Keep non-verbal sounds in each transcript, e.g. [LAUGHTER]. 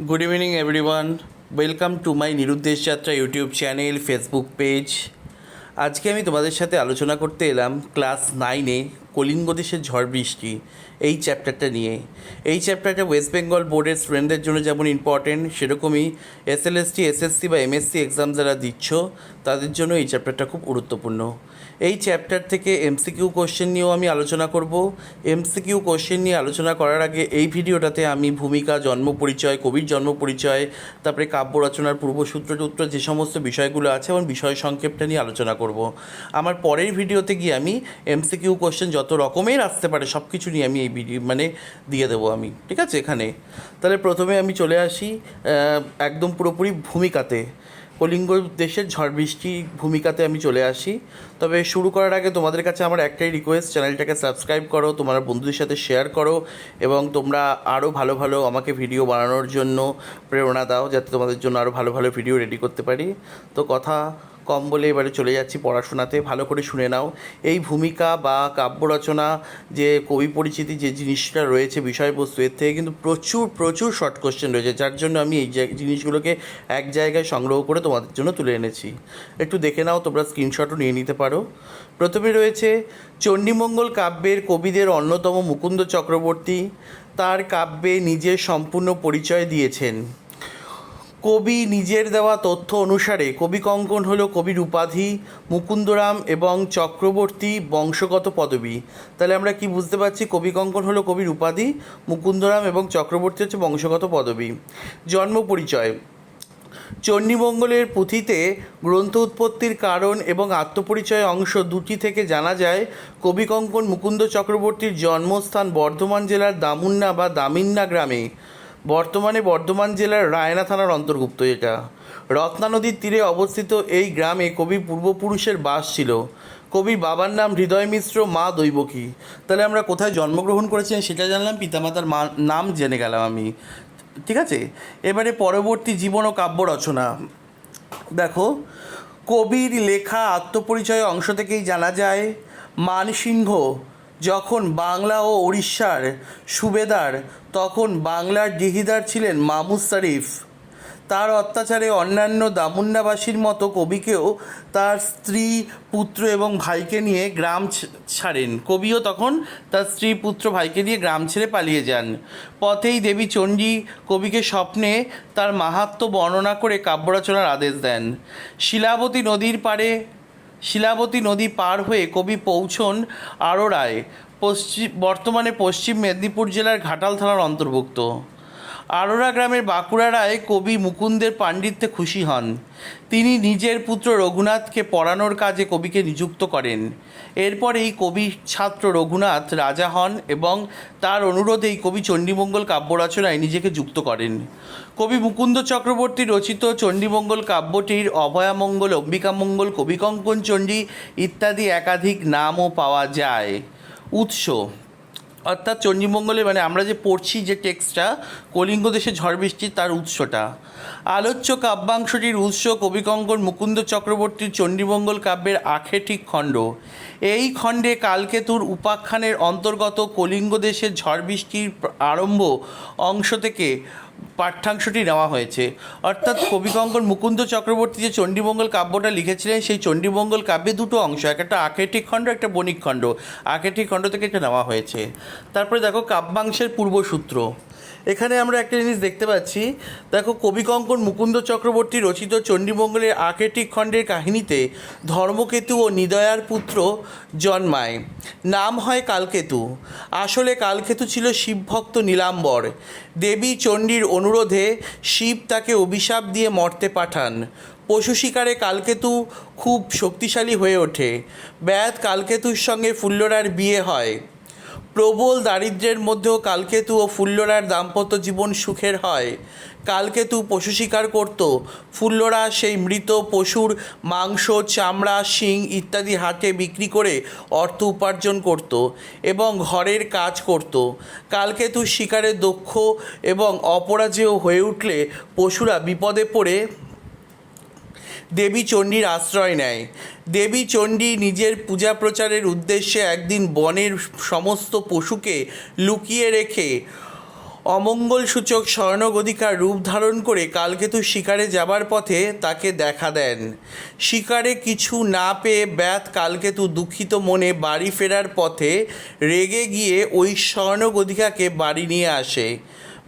Good evening everyone welcome to my নিরুদ্দেশ যাত্রা YouTube channel Facebook page আজকে আমি তোমাদের সাথে আলোচনা করতে এলাম ক্লাস নাইনে কলিঙ্গ দেশের ঝড় বৃষ্টি। এই চ্যাপ্টারটা নিয়ে। এই চ্যাপ্টারটা ওয়েস্ট বেঙ্গল বোর্ডের স্টুডেন্টদের জন্য যেমন ইম্পর্টেন্ট সেরকমই এসএলএসটি এসএসসি বা এমএসসি এক্সাম যারা দিচ্ছ, তাদের জন্য এই চ্যাপ্টারটা খুব গুরুত্বপূর্ণ। এই চ্যাপ্টার থেকে এমসিকিউ কোশ্চেন নিয়েও আমি আলোচনা করব। এমসিকিউ কোশ্চেন নিয়ে আলোচনা করার আগে এই ভিডিওটাতে আমি ভূমিকা, জন্ম পরিচয়, কবির জন্ম পরিচয়, তারপরে কাব্য রচনার পূর্বসূত্র টুত্র যে সমস্ত বিষয়গুলো আছে এবং বিষয় সংক্ষেপটা নিয়ে আলোচনা করব। আমার পরের ভিডিওতে গিয়ে আমি এমসিকিউ কোশ্চেন যত রকমের আসতে পারে সব কিছু নিয়ে আমি এই ভিডিও মানে দিয়ে দেবো আমি, ঠিক আছে? এখানে। তাহলে প্রথমে আমি চলে আসি একদম পুরোপুরি ভূমিকাতে। কলিঙ্গ দেশের ঝড় বৃষ্টি ভূমিকাতে আমি চলে আসি। তবে শুরু করার আগে তোমাদের কাছে আমার একটাই রিকোয়েস্ট চ্যানেলটাকে সাবস্ক্রাইব করো, তোমার বন্ধুদের সাথে শেয়ার করো, এবং তোমরা আরও ভালো ভালো আমাকে ভিডিও বানানোর জন্য প্রেরণা দাও, যাতে তোমাদের জন্য আরও ভালো ভালো ভিডিও রেডি করতে পারি। তো কথা কম বলে এবারে চলে যাচ্ছি পড়াশোনাতে। ভালো করে শুনে নাও। এই ভূমিকা বা কাব্য রচনা যে কবি পরিচিতি, যে জিনিসটা রয়েছে, বিষয়বস্তু, এর থেকে কিন্তু প্রচুর প্রচুর শর্ট কোশ্চেন রয়েছে, যার জন্য আমি এই জিনিসগুলোকে এক জায়গায় সংগ্রহ করে তোমাদের জন্য তুলে এনেছি। একটু দেখে নাও, তোমরা স্ক্রিনশটও নিয়ে নিতে পারো। প্রথমে রয়েছে, চণ্ডীমঙ্গল কাব্যের কবিদের অন্যতম মুকুন্দ চক্রবর্তী, তার কাব্যে নিজের সম্পূর্ণ পরিচয় দিয়েছেন। কবি নিজের দেওয়া তথ্য অনুসারে কবি কঙ্কন হলো কবির উপাধি, মুকুন্দরাম এবং চক্রবর্তী বংশগত পদবী। তাহলে আমরা কি বুঝতে পারছি? কবি কঙ্কন হলো কবির উপাধি, মুকুন্দরাম এবং চক্রবর্তী হচ্ছে বংশগত পদবী। জন্ম পরিচয়। চণ্ডীমঙ্গলের পুঁথিতে গ্রন্থ উৎপত্তির কারণ এবং আত্মপরিচয় অংশ দুটি থেকে জানা যায়। কবি কঙ্কন, মুকুন্দ চক্রবর্তীর জন্মস্থান বর্ধমান জেলার দামুন্না বা দামিন্না গ্রামে। বর্তমানে বর্ধমান জেলার রায়না থানার অন্তর্ভুক্ত এটা রত্না নদীর তীরে অবস্থিত এই গ্রামে কবি পূর্বপুরুষের বাস ছিল। কবির বাবার নাম হৃদয় মিশ্র, মা দৈবকী। তাহলে আমরা কোথায় জন্মগ্রহণ করেছেন সেটা জানলাম, পিতামাতার মা নাম জেনে গেলাম আমি। ঠিক আছে? এবারে পরবর্তী জীবন ও কাব্য রচনা। দেখো, কবির লেখা আত্মপরিচয় অংশ থেকেই জানা যায়, মানসিংহ যখন বাংলা ও উড়িষ্যার সুবেদার, তখন বাংলার ডিহিদার ছিলেন মামুদ শরীফ। তার অত্যাচারে অন্যান্য দামুন্নাবাসীর মতো কবিকেও তার স্ত্রী, পুত্র এবং ভাইকে নিয়ে গ্রাম ছাড়েন। কবিও তখন তার স্ত্রী, পুত্র, ভাইকে নিয়ে গ্রাম ছেড়ে পালিয়ে যান। পথেই দেবী চণ্ডী কবিকে স্বপ্নে তার মাহাত্ম্য বর্ণনা করে কাব্য রচনার আদেশ দেন। শিলাবতী নদীর পাড়ে শিলাবতী নদী পার হয়ে কবি পৌঁছন আরোরায় পশ্চিম বর্তমানে পশ্চিম মেদিনীপুর জেলার ঘাটাল থানার অন্তর্ভুক্ত। আরোরা গ্রামের বাঁকুড়া রায় কবি মুকুন্দের পাণ্ডিত্যে খুশি হন। তিনি নিজের পুত্র রঘুনাথকে পড়ানোর কাজে কবিকে নিযুক্ত করেন। এরপর এই কবি ছাত্র রঘুনাথ রাজা হন এবং তার অনুরোধেই কবি চণ্ডীমঙ্গল কাব্য রচনায় নিজেকে যুক্ত করেন। কবি মুকুন্দ চক্রবর্তী রচিত চণ্ডীমঙ্গল কাব্যটির অভয়ামঙ্গল, অম্বিকামঙ্গল কবিকঙ্কন চণ্ডী ইত্যাদি একাধিক নামও পাওয়া যায়। উৎস অর্থাৎ চণ্ডীমঙ্গলে মানে আমরা যে পড়ছি যে টেক্সটটা, কলিঙ্গ দেশে ঝড় বৃষ্টি তার উৎসটা। আলোচ্য কাব্যাংশটির উৎস কবিকঙ্কর মুকুন্দ চক্রবর্তীর চণ্ডীমঙ্গল কাব্যের আখেটিক খণ্ড। এই খণ্ডে কালকেতুর উপাখ্যানের অন্তর্গত কলিঙ্গ দেশের ঝড় বৃষ্টির আরম্ভ অংশ থেকে পাঠ্যাংশটি নেওয়া হয়েছে। অর্থাৎ কবিকঙ্কন মুকুন্দ চক্রবর্তী যে চণ্ডীমঙ্গল কাব্যটা লিখেছিলেন, সেই চণ্ডীমঙ্গল কাব্যে দুটো অংশ, এক একটা আখেটিক খণ্ড, একটা বণিক খণ্ড। আখেটিক খণ্ড থেকে এটা নেওয়া হয়েছে। তারপরে দেখো কাব্যাংশের পূর্বসূত্র। এখানে আমরা একটা জিনিস দেখতে পাচ্ছি। দেখো কবিকঙ্কন মুকুন্দ চক্রবর্তী রচিত চণ্ডীমঙ্গলের আকেটিক খণ্ডের কাহিনীতে ধর্মকেতু ও নিদয়ার পুত্র জন্মায়। নাম হয় কালকেতু। আসলে কালকেতু ছিল শিবভক্ত নীলাম্বর। দেবী চণ্ডীর অনুরোধে শিব তাকে অভিশাপ দিয়ে মর্তে পাঠান। পশু শিকারে কালকেতু খুব শক্তিশালী হয়ে ওঠে। ব্যাত কালকেতুর সঙ্গে ফুল্লরার বিয়ে হয়। প্রবল দারিদ্র্যের মধ্যেও কালকেতু ও ফুল্লরার দাম্পত্য জীবন সুখের হয়। কালকেতু পশু শিকার করত। ফুল্লরা সেই মৃত পশুর মাংস, চামড়া, শিং ইত্যাদি হাটে বিক্রি করে অর্থ উপার্জন করত এবং ঘরের কাজ করত। কালকেতু শিকারে দক্ষ এবং অপরাজেয় হয়ে উঠলে পশুরা বিপদে পড়ে। দেবী চণ্ডীর আশ্রয় নেয়। দেবী চণ্ডী নিজের পূজা প্রচারের উদ্দেশ্যে একদিন বনের সমস্ত পশুকে লুকিয়ে রেখে অমঙ্গলসূচক স্বর্ণগদিকার রূপ ধারণ করে কালকেতু শিকারে যাবার পথে তাকে দেখা দেন। শিকারে কিছু না পেয়ে ব্যাত কালকেতু দুঃখিত মনে বাড়ি ফেরার পথে রেগে গিয়ে ওই স্বর্ণগদিকাকে বাড়ি নিয়ে আসে।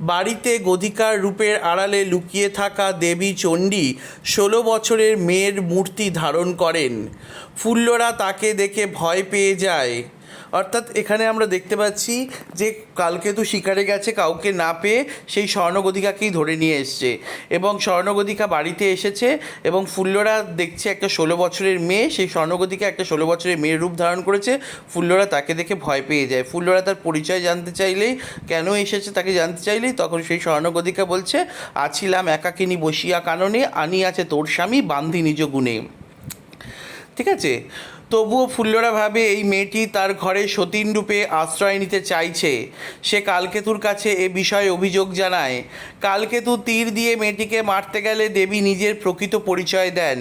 বাড়িতে গদিকার রূপের আড়ালে লুকিয়ে থাকা দেবী চণ্ডী ষোলো বছরের মেয়ের মূর্তি ধারণ করেন। ফুল্লরা তাকে দেখে ভয় পেয়ে যায়। অর্থাৎ এখানে আমরা দেখতে পাচ্ছি যে কালকেতু শিকারে গেছে, কাউকে না পেয়ে সেই স্বর্ণগদিকাকেই ধরে নিয়ে এসছে। এবং স্বর্ণগদিকা বাড়িতে এসেছে এবং ফুল্লরা দেখছে একটা ষোলো বছরের মেয়ে, সেই স্বর্ণগদিকা একটা ষোলো বছরের মেয়ের রূপ ধারণ করেছে। ফুল্লরা তাকে দেখে ভয় পেয়ে যায়। ফুল্লরা তার পরিচয় জানতে চাইলেই, কেন এসেছে তাকে জানতে চাইলেই তখন সেই স্বর্ণগদিকা বলছে, আছিলাম একাকিনী বসিয়া কাননে, আনি আছে তোর স্বামী, বান্ধি নিজ গুণে। ঠিক আছে? তবুও ফুল্লরা ভাবে এই মেয়েটি তার ঘরে সতীন রূপে আশ্রয় নিতে চাইছে। সে কালকেতুর কাছে এ বিষয়ে অভিযোগ জানায়। কালকেতু তীর দিয়ে মেয়েটিকে মারতে গেলে দেবী নিজের প্রকৃত পরিচয় দেন।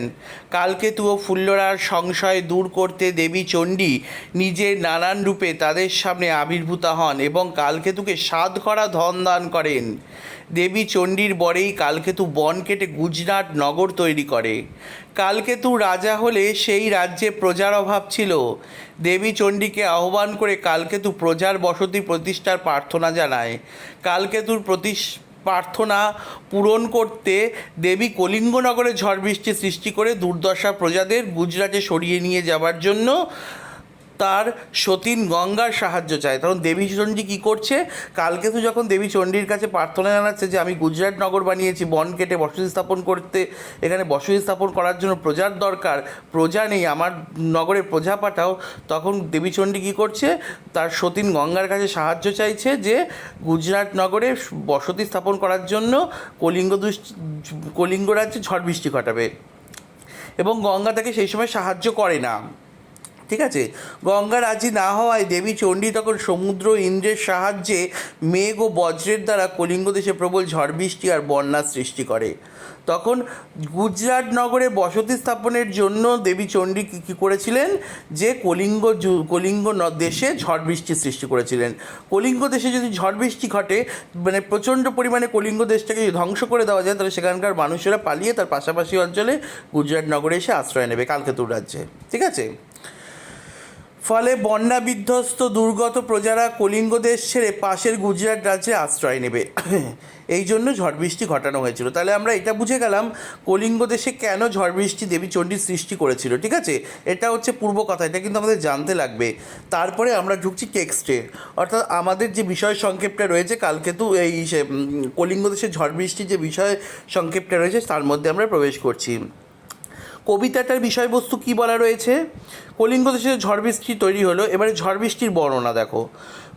কালকেতু ও ফুল্লরার সংশয় দূর করতে দেবী চণ্ডী নিজের নানান রূপে তাদের সামনে আবির্ভূতা হন এবং কালকেতুকে সাধ করা ধন দান করেন। দেবী চণ্ডীর বরেই কালকেতু বন কেটে গুজরাট নগর তৈরি করে। কালকেতু রাজা হলে সেই রাজ্যে প্রজার অভাব ছিল। দেবী চণ্ডীকে আহ্বান করে কালকেতু প্রজার বসতি প্রতিষ্ঠার প্রার্থনা জানায়। কালকেতুর প্রতিষ প্রার্থনা পূরণ করতে দেবী কলিঙ্গনগরে ঝড় বৃষ্টি সৃষ্টি করে দুর্দশা প্রজাদের গুজরাটে সরিয়ে নিয়ে যাবার জন্য তার সতীন গঙ্গার সাহায্য চায়। তখন দেবী চণ্ডী কী করছে? কালকে তো যখন দেবী চণ্ডীর কাছে প্রার্থনা জানাচ্ছে যে, আমি গুজরাট নগর বানিয়েছি, বন কেটে বসতি স্থাপন করতে, এখানে বসতি স্থাপন করার জন্য প্রজার দরকার, প্রজা নেই, আমার নগরে প্রজা পাঠাও তখন দেবী চণ্ডী কী করছে? তার সতীন গঙ্গার কাছে সাহায্য চাইছে যে, গুজরাট নগরে বসতি স্থাপন করার জন্য কলিঙ্গ দুষ, কলিঙ্গ রাজ্যে ঝড় বৃষ্টি ঘটাবে। এবং গঙ্গা তাকে সেই সময় সাহায্য করে না। ঠিক আছে? গঙ্গা রাজি না হওয়ায় দেবী চণ্ডী তখন সমুদ্র ইন্দ্রের সাহায্যে মেঘ ও বজ্রের দ্বারা কলিঙ্গ দেশে প্রবল ঝড় বৃষ্টি আর বন্যার সৃষ্টি করে। তখন গুজরাট নগরে বসতি স্থাপনের জন্য দেবী চণ্ডী কী কী করেছিলেন? যে কলিঙ্গ কলিঙ্গ দেশে ঝড় বৃষ্টি সৃষ্টি করেছিলেন। কলিঙ্গ দেশে যদি ঝড় বৃষ্টি ঘটে মানে প্রচণ্ড পরিমাণে কলিঙ্গ দেশটাকে যদি ধ্বংস করে দেওয়া যায়, তাহলে সেখানকার মানুষেরা পালিয়ে তার পাশাপাশি অঞ্চলে গুজরাট নগরে এসে আশ্রয় নেবে কালকেতুর রাজ্যে। ঠিক আছে? ফলে বন্যা বিধ্বস্ত দুর্গত প্রজারা কলিঙ্গ দেশ ছেড়ে পাশের গুজরাট রাজ্যে আশ্রয় নেবে। [CLEARS THROAT] এই জন্য ঝড় বৃষ্টি ঘটানো হয়েছিল। তাহলে আমরা এটা বুঝে গেলাম কলিঙ্গ দেশে কেন ঝড় বৃষ্টি দেবী চণ্ডীর সৃষ্টি করেছিল ঠিক আছে? এটা হচ্ছে পূর্ব কথা এটা কিন্তু আমাদের জানতে লাগবে। তারপরে আমরা ঢুকছি টেক্সটে। অর্থাৎ আমাদের যে বিষয় সংক্ষেপটা রয়েছে কালকেতু এই সে, কলিঙ্গ দেশের ঝড় বৃষ্টির যে বিষয় সংক্ষেপটা রয়েছে তার মধ্যে আমরা প্রবেশ করছি। কবিতাটার বিষয়বস্তু কি বলা রয়েছে? কলিঙ্গ দেশের ঝড় বৃষ্টি তৈরি হলো। এবারে ঝড় বৃষ্টির বর্ণনা দেখো।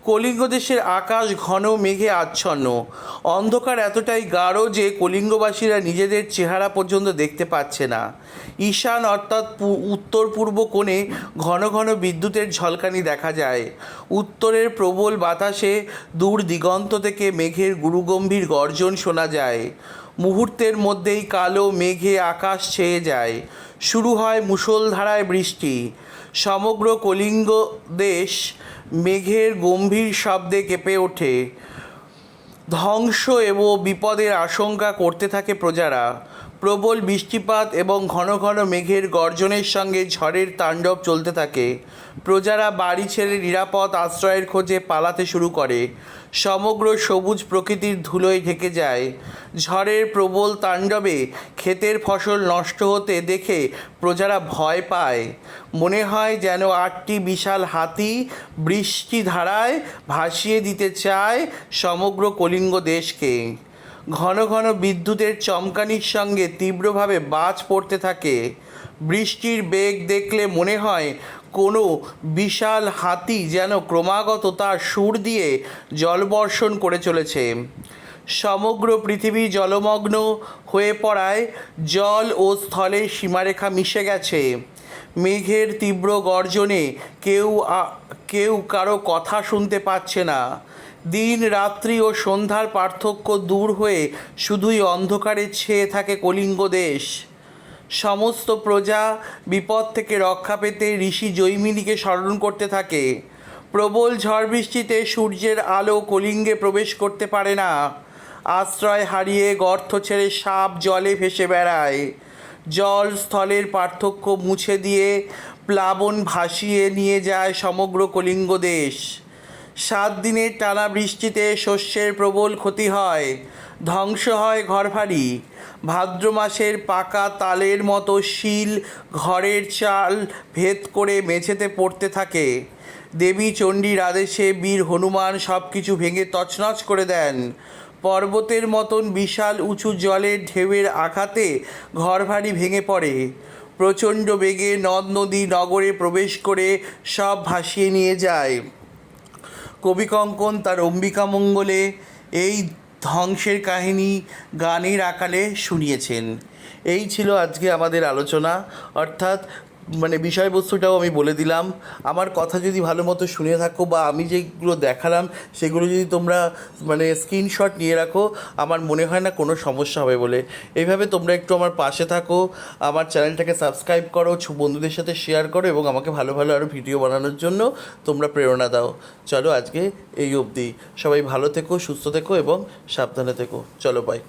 কলিঙ্গ দেশের আকাশ ঘন, মেঘে আচ্ছন্ন। অন্ধকার এতটাই গাঢ় যে কলিঙ্গবাসীরা নিজেদের চেহারা পর্যন্ত দেখতে পাচ্ছে না। ঈশান অর্থাৎ উত্তর পূর্ব কোণে ঘন ঘন বিদ্যুতের ঝলকানি দেখা যায়। উত্তরের প্রবল বাতাসে দূর দিগন্ত থেকে মেঘের গুরুগম্ভীর গর্জন শোনা যায়। মুহূর্তের মধ্যেই কালো মেঘে আকাশ ছেয়ে যায়। শুরু হয় মুষলধারায় বৃষ্টি। সমগ্র কলিঙ্গ দেশ মেঘের গম্ভীর শব্দে কেঁপে ওঠে। ধ্বংস এবং বিপদের আশঙ্কা করতে থাকে প্রজারা। প্রবল বৃষ্টিপাত এবং ঘন ঘন মেঘের গর্জনের সঙ্গে ঝড়ের তাণ্ডব চলতে থাকে। প্রজারা বাড়ি ছেড়ে নিরাপদ আশ্রয়ের খোঁজে পালাতে শুরু করে। সমগ্র সবুজ প্রকৃতির ধুলোয় ঢেকে যায়। ঝড়ের প্রবল তাণ্ডবে ক্ষেতের ফসল নষ্ট হতে দেখে প্রজারা ভয় পায়। মনে হয় যেন আটটি বিশাল হাতি বৃষ্টি ধারায় ভাসিয়ে দিতে চায় সমগ্র কলিঙ্গ দেশকে। ঘন ঘন বিদ্যুতের চমকানির সঙ্গে তীব্রভাবে বাজ পড়তে থাকে। বৃষ্টির বেগ দেখলে মনে হয় কোনো বিশাল হাতি যেন ক্রমাগত তার সুর দিয়ে জলবর্ষণ করে চলেছে। সমগ্র পৃথিবী জলমগ্ন হয়ে পড়ায় জল ও স্থলের সীমারেখা মিশে গেছে। মেঘের তীব্র গর্জনে কেউ কেউ কারও কথা শুনতে পাচ্ছে না। দিন, রাত্রি ও সন্ধ্যার পার্থক্য দূর হয়ে শুধুই অন্ধকারে ছেয়ে থাকে কলিঙ্গ দেশ। সমস্ত প্রজা বিপদ থেকে রক্ষা পেতে ঋষি জৈমিনীকে স্মরণ করতে থাকে। প্রবল ঝড় বৃষ্টিতে সূর্যের আলো কলিঙ্গে প্রবেশ করতে পারে না। আশ্রয় হারিয়ে গর্ত ছেড়ে সাপ জলে ভেসে বেড়ায়। জল স্থলের পার্থক্য মুছে দিয়ে প্লাবন ভাসিয়ে নিয়ে যায় সমগ্র কলিঙ্গ দেশ। সাত দিনের টানা বৃষ্টিতে শস্যের প্রবল ক্ষতি হয়। ধ্বংস হয় ঘরবাড়ি। ভাদ্র মাসের পাকা তালের মতো শিল ঘরের চাল ভেদ করে মেঝেতে পড়তে থাকে। দেবী চণ্ডীর আদেশে বীর হনুমান সব কিছু ভেঙে তছনছ করে দেন। পর্বতের মতন বিশাল উঁচু জলের ঢেউয়ের আঘাতে ঘরবাড়ি ভেঙে পড়ে। প্রচণ্ড বেগে নদ নদী নগরে প্রবেশ করে সব ভাসিয়ে নিয়ে যায়। কবি কঙ্কন তার অম্বিকা মঙ্গলে এই ধ্বংসের কাহিনী গানের আকালে শুনিয়েছেন। এই ছিল আজকে আমাদের আলোচনা। অর্থাৎ মানে বিষয়বস্তুটাও আমি বলে দিলাম। আমার কথা যদি ভালো মতো শুনে থাকো বা আমি যেগুলো দেখালাম, সেগুলো যদি তোমরা মানে স্ক্রিনশট নিয়ে রাখো, আমার মনে হয় না কোনো সমস্যা হবে বলে। এইভাবে তোমরা একটু আমার পাশে থাকো, আমার চ্যানেলটাকে সাবস্ক্রাইব করো বন্ধুদের সাথে শেয়ার করো এবং আমাকে ভালো ভালো আরও ভিডিও বানানোর জন্য তোমরা প্রেরণা দাও। চলো আজকে এই অবধি। সবাই ভালো থেকো, সুস্থ থেকো এবং সাবধানে থেকো। চলো বাই